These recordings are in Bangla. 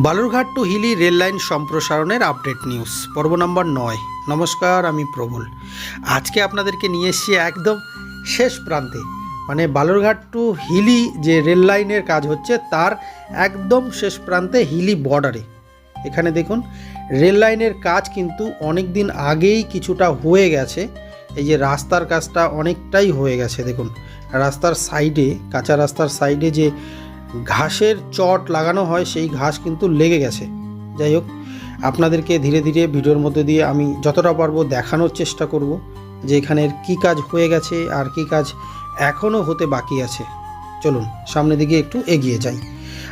Balurghat to Hili rail line সম্প্রসারণের আপডেট নিউজ, পর্ব নম্বর নয়। নমস্কার, আমি প্রবল। আজকে আপনাদেরকে নিয়ে এসেছি একদম শেষ প্রান্তে। মানে বালুরঘাট টু হিলি যে রেল লাইনের কাজ হচ্ছে, তার একদম শেষ প্রান্তে হিলি বর্ডারে এখানে দেখুন, রেল লাইনের কাজ কিন্তু অনেক দিন আগেই কিছুটা হয়ে গেছে। এই যে রাস্তার কাজটা অনেকটাই হয়ে গেছে, দেখুন। রাস্তার সাইডে কাঁচা রাস্তার সাইডে যে ঘাসের চট লাগানো হয়, সেই ঘাস কিন্তু লেগে গেছে। যাই হোক, আপনাদেরকে ধীরে ধীরে ভিডিওর মধ্যে দিয়ে আমি যতটা পারব দেখানোর চেষ্টা করব যে এখানের কী কাজ হয়ে গেছে আর কী কাজ এখনও হতে বাকি আছে। চলুন, সামনের দিকে একটু এগিয়ে যাই।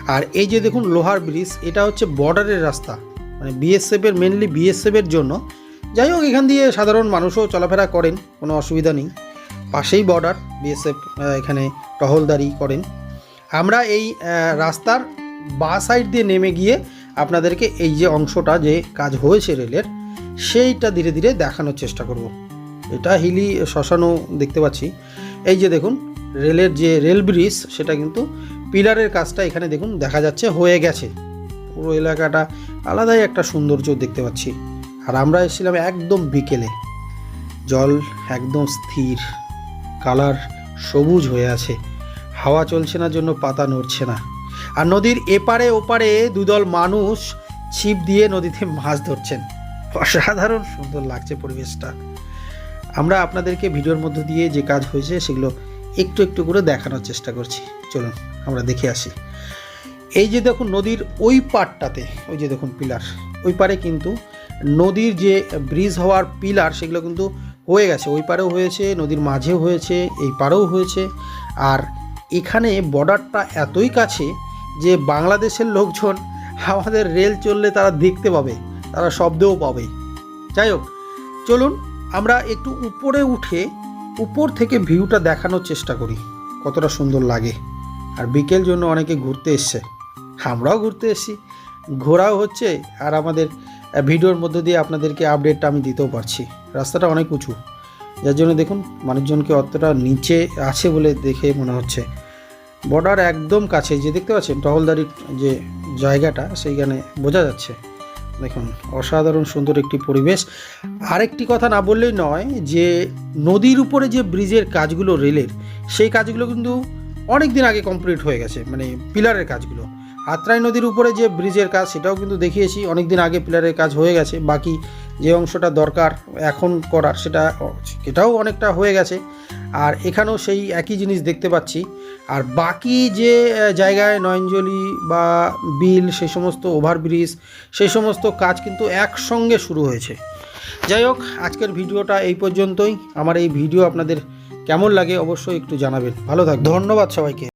আর এই যে দেখুন, লোহার ব্রিজ, এটা হচ্ছে বর্ডারের রাস্তা। মানে বিএসএফের মেনলি বিএসএফের জন্য। যাই হোক, এখান দিয়ে সাধারণ মানুষও চলাফেরা করেন, কোনো অসুবিধা নেই। পাশেই বর্ডার বিএসএফ এখানে টহলদারি করেন। আমরা এই রাস্তার বা সাইড দিয়ে নেমে গিয়ে আপনাদেরকে এই যে অংশটা যে কাজ হয়েছে রেলের, সেইটা ধীরে ধীরে দেখানোর চেষ্টা করব। এটা হিলি শ্মশানও দেখতে পাচ্ছি। এই যে দেখুন, রেলের যে রেল ব্রিজ সেটা কিন্তু পিলারের কাজটা এখানে দেখুন, দেখা যাচ্ছে হয়ে গেছে। পুরো এলাকাটা আলাদাই একটা সৌন্দর্য দেখতে পাচ্ছি। আর আমরা এসেছিলাম একদম বিকেলে। জল একদম স্থির, কালার সবুজ হয়ে আছে। হাওয়া চলছে না জন্য পাতা নড়ছে না। আর নদীর এপারে ওপারে দুদল মানুষ ছিপ দিয়ে নদীতে মাছ ধরছেন। অসাধারণ সুন্দর লাগছে পরিবেশটা। আমরা আপনাদেরকে ভিডিওর মধ্য দিয়ে যে কাজ হয়েছে সেগুলো একটু একটু করে দেখানোর চেষ্টা করছি। চলুন, আমরা দেখে আসি। এই যে দেখুন নদীর ওই পাড়টাতে, ওই যে দেখুন পিলার, ওই পারে কিন্তু নদীর যে ব্রিজ হওয়ার পিলার সেগুলো কিন্তু হয়ে গেছে। ওই পারেও হয়েছে, নদীর মাঝেও হয়েছে, এই পারেও হয়েছে। আর এখানে বর্ডারটা এতই কাছে যে বাংলাদেশের লোকজন আমাদের রেল চললে তারা দেখতে পাবে, তারা শব্দও পাবে। যাই হোক চলুন আমরা একটু উপরে উঠে উপর থেকে ভিউটা দেখানোর চেষ্টা করি, কতটা সুন্দর লাগে। আর বিকেল জন্য অনেকে ঘুরতে এসছে, আমরাও ঘুরতে এসেছি। ঘোরাও হচ্ছে, আর আমাদের ভিডিওর মধ্য দিয়ে আপনাদেরকে আপডেটটা আমি দিতেও পারছি। রাস্তাটা অনেক উঁচু। যার জন্য দেখুন মানুষজনকে অতটা নিচে আছে বলে দেখে মনে হচ্ছে। বর্ডার একদম কাছে যে দেখতে পাচ্ছেন টহলদারির যে জায়গাটা, সেইখানে বোঝা যাচ্ছে। দেখুন, অসাধারণ সুন্দর একটি পরিবেশ। আরেকটি কথা না বললেই নয় যে, নদীর উপরে যে ব্রিজের কাজগুলো রেলের, সেই কাজগুলো কিন্তু অনেক দিন আগে কমপ্লিট হয়ে গেছে মানে পিলারের কাজগুলো। আত্রাই নদীর উপরে যে ব্রিজের কাজ, সেটাও কিন্তু দেখিয়েছি। অনেক দিন আগে পিলারের কাজ হয়ে গেছে। বাকি যে অংশটা দরকার এখন করার, সেটা সেটাও অনেকটা হয়ে গেছে। আর এখানেও সেই একই জিনিস দেখতে পাচ্ছি। আর বাকি যে জায়গায় নয়নজলি বা বিল সেই সমস্ত ওভারব্রিজ সেই সমস্ত কাজ কিন্তু একসঙ্গে শুরু হয়েছে। যাই হোক, আজকের ভিডিওটা এই পর্যন্তই। আমার এই ভিডিও আপনাদের কেমন লাগে অবশ্যই একটু জানাবেন। ভালো থাক ধন্যবাদ সবাইকে।